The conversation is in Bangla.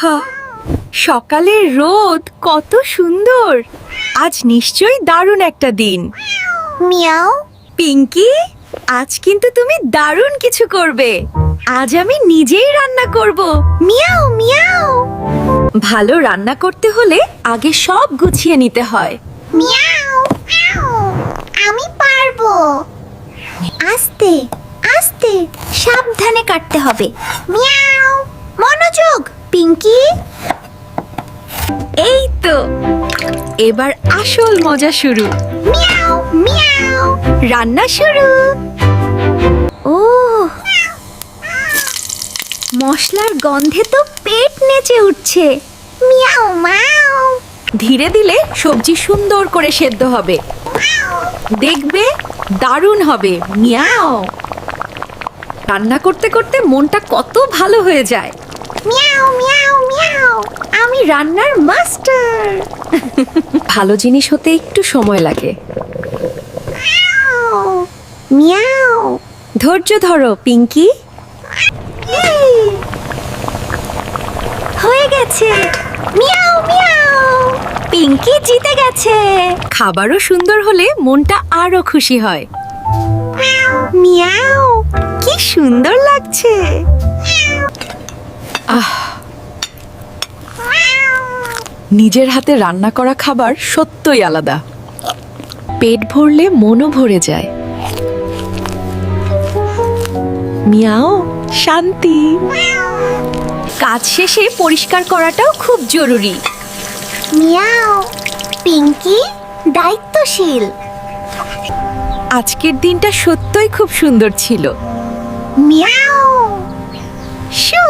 আহা সকালের রোদ কত সুন্দর। আজ নিশ্চয়ই দারুণ একটা দিন। মিয়াও। পিঙ্কি আজ কিন্তু তুমি দারুণ কিছু করবে। আজ আমি নিজেই রান্না করব। মিয়াও মিয়াও। ভালো রান্না করতে হলে আগে সব গুছিয়ে নিতে হয়। মিয়াও মিয়াও। আমি পারব। আস্তে আস্তে সাবধানে কাটতে হবে। মিয়াও মনোযোগ। পিঙ্কি? এই তো, এবার আসল মজা শুরু। রান্না শুরু। ও, মশলার গন্ধে তো পেট নেচে উঠছে। মিয়াও ধীরে দিলে সবজি সুন্দর করে সেদ্ধ হবে। দেখবে, দারুণ হবে। মিয়াও। রান্না করতে করতে মনটা কত ভালো হয়ে যায়। মিয়াও মিয়াও মিয়াও। আমি রান্নার মাস্টার। ভালো জিনিস হতে একটু সময় লাগে। মিয়াও ধৈর্য ধরো পিঙ্কি। হয়ে গেছে। Miao Miao. পিঙ্কি জিতে গেছে। খাবারও সুন্দর হলে মনটা আরও খুশি হয়। মিয়াও কি সুন্দর লাগছে। নিজের হাতে রান্না করা খাবার সত্যই আলাদা। পেট ভরলে মনও ভরে যায়। মিয়াও শান্তি। কাজ শেষে পরিষ্কার করাটাও খুব জরুরি। মিয়াও পিঙ্কি দায়িত্বশীল। আজকের দিনটা সত্যই খুব সুন্দর ছিল। মিয়াও শু